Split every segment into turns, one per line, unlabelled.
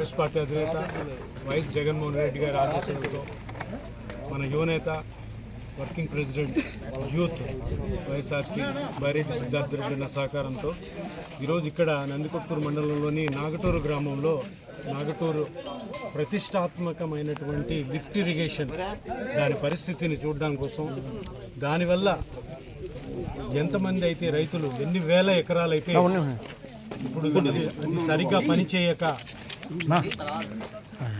Congress party అధినేత YS Jaganmohan Reddy గారి ఆదేశాలతో మన యువనేత working president youth YSRC Byreddy Siddhartha Reddy అన్న సహకారంతో ఈరోజు ఇక్కడ నందికొట్టూరు మండలంలోని నాగటూరు గ్రామంలో నాగటూరు ప్రతిష్టాత్మకమైనటువంటి లిఫ్ట్ ఇరిగేషన్ దాని పరిస్థితిని చూడడం కోసం దానివల్ల ఎంతమంది అయితే రైతులు ఎన్ని వేల ఎకరాలు అయితే ఇప్పుడు సరిగ్గా పనిచేయక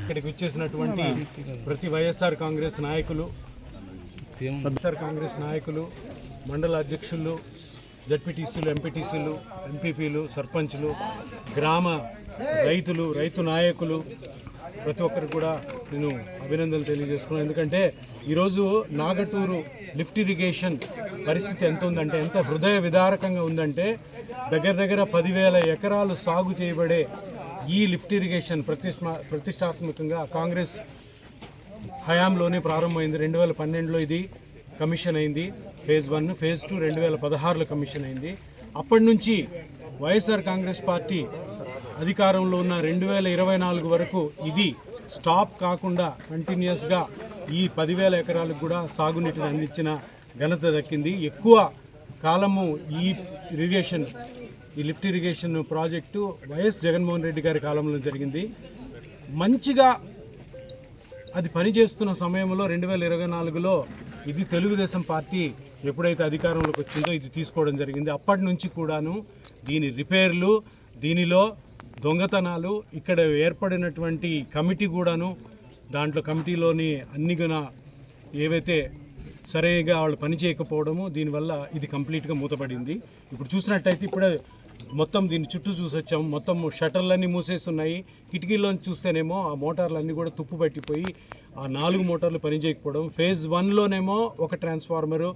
ఇక్కడికి వచ్చేసినటువంటి ప్రతి వైఎస్ఆర్ కాంగ్రెస్ నాయకులు వైఎస్ఆర్ కాంగ్రెస్ నాయకులు మండల అధ్యక్షులు జడ్పీటీసీలు ఎంపీటీసీలు ఎంపీపీలు సర్పంచ్లు గ్రామ రైతులు రైతు నాయకులు ప్రతి ఒక్కరికి కూడా నేను అభినందనలు తెలియజేసుకున్నాను. ఎందుకంటే ఈరోజు నాగటూరు లిఫ్ట్ ఇరిగేషన్ పరిస్థితి ఎంత ఉందంటే ఎంత హృదయ విదారకంగా ఉందంటే దగ్గర దగ్గర పదివేల ఎకరాలు సాగు చేయబడే ఈ లిఫ్ట్ ఇరిగేషన్ ప్రతిష్మా ప్రతిష్టాత్మకంగా కాంగ్రెస్ హయాంలోనే ప్రారంభమైంది. రెండు వేల పన్నెండులో ఇది కమిషన్ అయింది. ఫేజ్ వన్ ఫేజ్ టూ రెండు వేల పదహారులో కమిషన్ అయింది. అప్పటి నుంచి వైఎస్ఆర్ కాంగ్రెస్ పార్టీ అధికారంలో ఉన్న రెండు వేల ఇరవై నాలుగు వరకు ఇది స్టాప్ కాకుండా కంటిన్యూస్గా ఈ పదివేల ఎకరాలకు కూడా సాగునీటిని అందించిన ఘనత దక్కింది. ఎక్కువ కాలము ఈ ఇరిగేషన్ ఈ lift irrigation project YS Jaganmohan Reddy గారి కాలంలో జరిగింది. మంచిగా అది పనిచేస్తున్న సమయంలో రెండు వేల ఇరవై నాలుగులో ఇది తెలుగుదేశం పార్టీ ఎప్పుడైతే అధికారంలోకి వచ్చిందో ఇది తీసుకోవడం జరిగింది. అప్పటి నుంచి కూడాను దీని రిపేర్లు దీనిలో దొంగతనాలు ఇక్కడ ఏర్పడినటువంటి కమిటీ కూడాను దాంట్లో కమిటీలోని అన్ని గుణ ఏవైతే సరిగా వాళ్ళు పని చేయకపోవడము దీనివల్ల ఇది కంప్లీట్గా మూతపడింది. ఇప్పుడు చూసినట్టయితే ఇప్పుడే మొత్తం దీని చుట్టూ చూసి వచ్చాము మొత్తం షట్టర్లన్నీ మూసేస్తున్నాయి కిటికీలోని చూస్తేనేమో ఆ మోటార్లన్నీ కూడా తుప్పు పట్టిపోయి ఆ నాలుగు మోటార్లు పనిచేయకపోవడం ఫేజ్ వన్లోనేమో ఒక ట్రాన్స్ఫార్మరు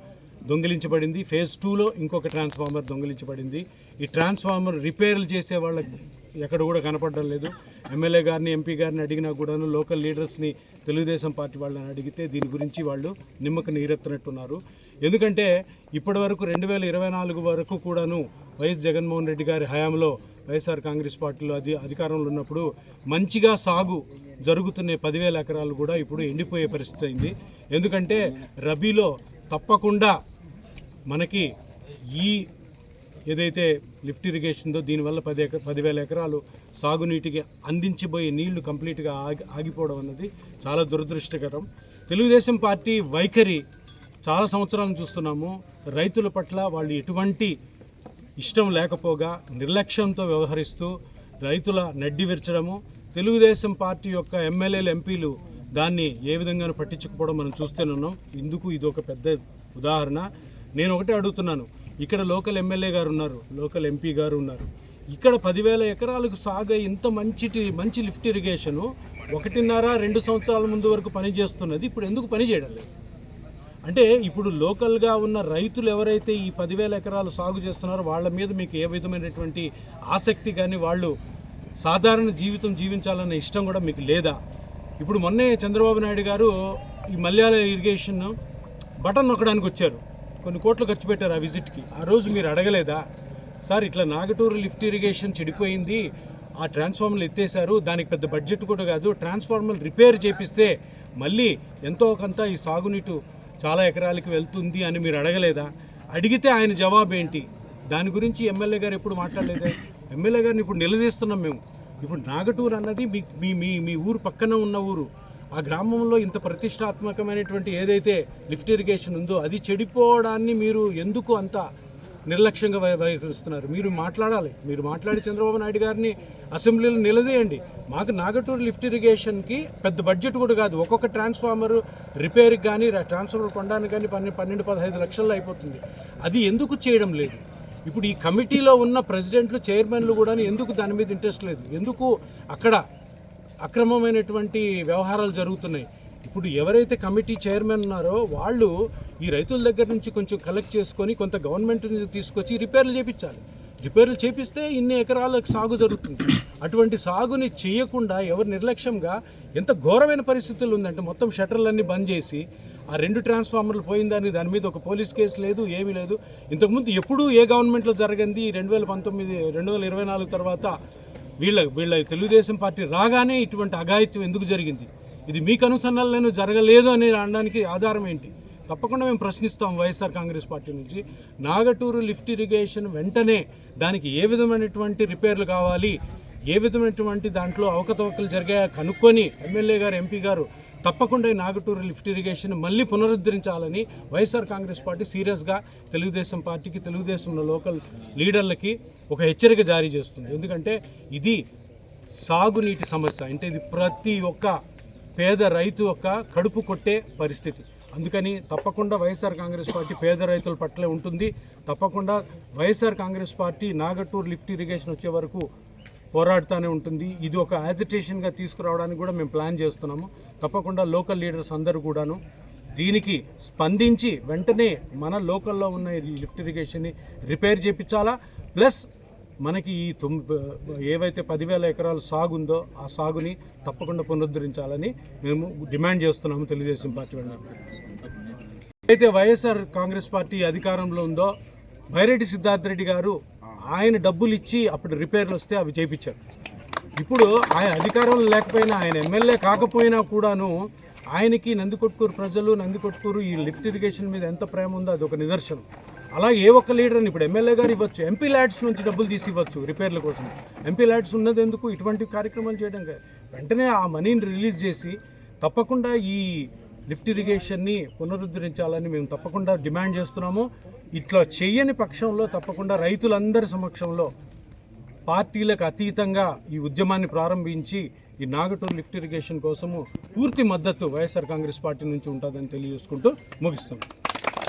దొంగిలించబడింది. ఫేజ్ టూలో ఇంకొక ట్రాన్స్ఫార్మర్ దొంగిలించబడింది. ఈ ట్రాన్స్ఫార్మర్ రిపేర్లు చేసే వాళ్ళకి ఎక్కడ కూడా కనపడడం లేదు. ఎమ్మెల్యే గారిని ఎంపీ గారిని అడిగినా కూడాను లోకల్ లీడర్స్ని తెలుగుదేశం పార్టీ వాళ్ళని అడిగితే దీని గురించి వాళ్ళు నిమ్మక నీరెత్తనట్టున్నారు. ఎందుకంటే ఇప్పటి వరకు రెండు వేల ఇరవై నాలుగు వరకు కూడాను వైఎస్ జగన్మోహన్ రెడ్డి గారి హయాంలో వైఎస్ఆర్ కాంగ్రెస్ పార్టీలో అది అధికారంలో ఉన్నప్పుడు మంచిగా సాగు జరుగుతున్న పదివేల ఎకరాలు కూడా ఇప్పుడు ఎండిపోయే పరిస్థితి అయింది. ఎందుకంటే రబీలో తప్పకుండా మనకి ఈ ఏదైతే లిఫ్ట్ ఇరిగేషన్దో దీనివల్ల పది ఎక పదివేల ఎకరాలు సాగునీటికి అందించబోయే నీళ్ళు కంప్లీట్గా ఆగి ఆగిపోవడం అన్నది చాలా దురదృష్టకరం. తెలుగుదేశం పార్టీ వైఖరి చాలా సంవత్సరాలను చూస్తున్నాము. రైతుల పట్ల వాళ్ళు ఎటువంటి ఇష్టం లేకపోగా నిర్లక్ష్యంతో వ్యవహరిస్తూ రైతుల నడ్డి విరచడము తెలుగుదేశం పార్టీ యొక్క ఎమ్మెల్యేలు ఎంపీలు దాన్ని ఏ విధంగానూ పట్టించుకోవడం మనం చూస్తూనే ఉన్నాం. ఇందుకు ఇది ఒక పెద్ద ఉదాహరణ. నేను ఒకటే అడుగుతున్నాను. ఇక్కడ లోకల్ ఎమ్మెల్యే గారు ఉన్నారు లోకల్ ఎంపీ గారు ఉన్నారు ఇక్కడ పదివేల ఎకరాలకు సాగే ఇంత మంచి మంచి లిఫ్ట్ ఇరిగేషను ఒకటిన్నర రెండు సంవత్సరాల ముందు వరకు పనిచేస్తున్నది ఇప్పుడు ఎందుకు పని చేయడం లేదు? అంటే ఇప్పుడు లోకల్గా ఉన్న రైతులు ఎవరైతే ఈ పదివేల ఎకరాలు సాగు చేస్తున్నారో వాళ్ళ మీద మీకు ఏ విధమైనటువంటి ఆసక్తి కానీ వాళ్ళు సాధారణ జీవితం జీవించాలన్న ఇష్టం కూడా మీకు లేదా? ఇప్పుడు మొన్నే చంద్రబాబు నాయుడు గారు ఈ మలయాళ ఇరిగేషన్ బటన్ నొక్కడానికి వచ్చారు. కొన్ని కోట్లు ఖర్చు పెట్టారు ఆ విజిట్కి. ఆ రోజు మీరు అడగలేదా? సార్ ఇట్లా నాగటూరు లిఫ్ట్ ఇరిగేషన్ చెడిపోయింది ఆ ట్రాన్స్ఫార్మర్లు ఎత్తేసారు దానికి పెద్ద బడ్జెట్ కూడా కాదు ట్రాన్స్ఫార్మర్ రిపేర్ చేపిస్తే మళ్ళీ ఎంతో కొంత ఈ సాగునీటు చాలా ఎకరాలకి వెళ్తుంది అని మీరు అడగలేదా? అడిగితే ఆయన జవాబు ఏంటి? దాని గురించి ఎమ్మెల్యే గారు ఎప్పుడు మాట్లాడలేదే? ఎమ్మెల్యే గారిని ఇప్పుడు నిలదీస్తున్నాం మేము. ఇప్పుడు నాగటూరు అన్నది మీ మీ మీ మీ ఊరు పక్కన ఉన్న ఊరు. ఆ గ్రామంలో ఇంత ప్రతిష్టాత్మకమైనటువంటి ఏదైతే లిఫ్ట్ ఇరిగేషన్ ఉందో అది చెడిపోవడాన్ని మీరు ఎందుకు అంత నిర్లక్ష్యంగా వ్యవహరిస్తున్నారు? మీరు మాట్లాడాలి. మీరు మాట్లాడి చంద్రబాబు నాయుడు గారిని అసెంబ్లీలో నిలదీయండి. మాకు నాగటూరు లిఫ్ట్ ఇరిగేషన్కి పెద్ద బడ్జెట్ కూడా కాదు. ఒక్కొక్క ట్రాన్స్ఫార్మర్ రిపేర్కి కానీ ట్రాన్స్ఫార్మర్ కొనడానికి కానీ పన్నెండు పన్నెండు పదహైదు లక్షల్లో అయిపోతుంది. అది ఎందుకు చేయడం లేదు? ఇప్పుడు ఈ కమిటీలో ఉన్న ప్రెసిడెంట్లు చైర్మన్లు కూడా ఎందుకు దాని మీద ఇంట్రెస్ట్ లేదు? ఎందుకు అక్కడ అక్రమమైనటువంటి వ్యవహారాలు జరుగుతున్నాయి. ఇప్పుడు ఎవరైతే కమిటీ చైర్మన్ ఉన్నారో వాళ్ళు ఈ రైతుల దగ్గర నుంచి కొంచెం కలెక్ట్ చేసుకొని కొంత గవర్నమెంట్ నుంచి తీసుకొచ్చి రిపేర్లు చేపించాలి. రిపేర్లు చేపిస్తే ఇన్ని ఎకరాలకు సాగు జరుగుతుంది. అటువంటి సాగుని చేయకుండా ఎవరు నిర్లక్ష్యంగా ఎంత ఘోరమైన పరిస్థితులు ఉందంటే మొత్తం షట్టర్లన్నీ బంద్ చేసి ఆ రెండు ట్రాన్స్ఫార్మర్లు పోయిందని దాని మీద ఒక పోలీస్ కేసు లేదు ఏమీ లేదు. ఇంతకుముందు ఎప్పుడూ ఏ గవర్నమెంట్లో జరిగింది? రెండు వేల పంతొమ్మిది రెండు వేల ఇరవై నాలుగు తర్వాత వీళ్ళ వీళ్ళ తెలుగుదేశం పార్టీ రాగానే ఇటువంటి అఘాయిత్యం ఎందుకు జరిగింది? ఇది మీకు అనుసరణలను జరగలేదు అని అనడానికి ఆధారం ఏంటి? తప్పకుండా మేము ప్రశ్నిస్తాం వైఎస్ఆర్ కాంగ్రెస్ పార్టీ నుంచి. నాగటూరు లిఫ్ట్ ఇరిగేషన్ వెంటనే దానికి ఏ విధమైనటువంటి రిపేర్లు కావాలి? ఏ విధమైనటువంటి దాంట్లో అవకతవకలు జరిగాయో? కనుక్కొని ఎమ్మెల్యే గారు ఎంపీ గారు తప్పకుండా ఈ నాగటూరు లిఫ్ట్ ఇరిగేషన్ మళ్ళీ పునరుద్ధరించాలని వైఎస్ఆర్ కాంగ్రెస్ పార్టీ సీరియస్గా తెలుగుదేశం పార్టీకి తెలుగుదేశంలో లోకల్ లీడర్లకి ఒక హెచ్చరిక జారీ చేస్తుంది. ఎందుకంటే ఇది సాగునీటి సమస్య. అంటే ఇది ప్రతి ఒక్క పేద రైతు యొక్క కడుపు కొట్టే పరిస్థితి. అందుకని తప్పకుండా వైఎస్ఆర్ కాంగ్రెస్ పార్టీ పేద రైతుల పట్లే ఉంటుంది. తప్పకుండా YSR Congress party Nagaturu lift irrigation వచ్చే వరకు పోరాడుతూనే ఉంటుంది. ఇది ఒక యాజిటేషన్గా తీసుకురావడానికి కూడా మేము ప్లాన్ చేస్తున్నాము. తప్పకుండా లోకల్ లీడర్స్ అందరూ కూడాను దీనికి స్పందించి వెంటనే మన లోకల్లో ఉన్న ఈ లిఫ్ట్ ఇరిగేషన్ని రిపేర్ చేయించాలా ప్లస్ మనకి ఈ ఏవైతే పదివేల ఎకరాలు సాగు ఉందో ఆ సాగుని తప్పకుండా పునరుద్ధరించాలని మేము డిమాండ్ చేస్తున్నాము తెలుగుదేశం పార్టీ వాళ్ళకి. అయితే వైఎస్ఆర్ కాంగ్రెస్ పార్టీ అధికారంలో ఉందో బైరెడ్డి సిద్ధార్థ రెడ్డి గారు ఆయన డబ్బులు ఇచ్చి అప్పుడు రిపేర్లు వస్తే అవి చేయించారు ఇప్పుడు ఆయన అధికారంలో లేకపోయినా ఆయన ఎమ్మెల్యే కాకపోయినా కూడాను ఆయనకి నందికొట్కూరు ప్రజలు నందికొట్కూరు ఈ లిఫ్ట్ ఇరిగేషన్ మీద ఎంత ప్రేమ ఉందో అది ఒక నిదర్శనం. అలా ఏ ఒక్క లీడర్ని ఇప్పుడు ఎమ్మెల్యే గారు ఇవ్వచ్చు ఎంపీ ల్యాడ్స్ నుంచి డబ్బులు తీసి ఇవ్వచ్చు రిపేర్ల కోసం. ఎంపీ ల్యాడ్స్ ఉన్నది ఎందుకు ఇటువంటి కార్యక్రమాలు చేయడం వెంటనే ఆ మనీని రిలీజ్ చేసి తప్పకుండా ఈ లిఫ్ట్ ఇరిగేషన్ని పునరుద్ధరించాలని మేము తప్పకుండా డిమాండ్ చేస్తున్నాము. ఇట్లా చెయ్యని పక్షంలో తప్పకుండా రైతులందరి సమక్షంలో పార్టీలకు అతీతంగా ఈ ఉద్యమాన్ని ప్రారంభించి ఈ నాగటూరు లిఫ్ట్ ఇరిగేషన్ కోసము పూర్తి మద్దతు వైఎస్ఆర్ కాంగ్రెస్ పార్టీ నుంచి ఉంటుందని తెలియజేసుకుంటూ ముగిస్తున్నాం.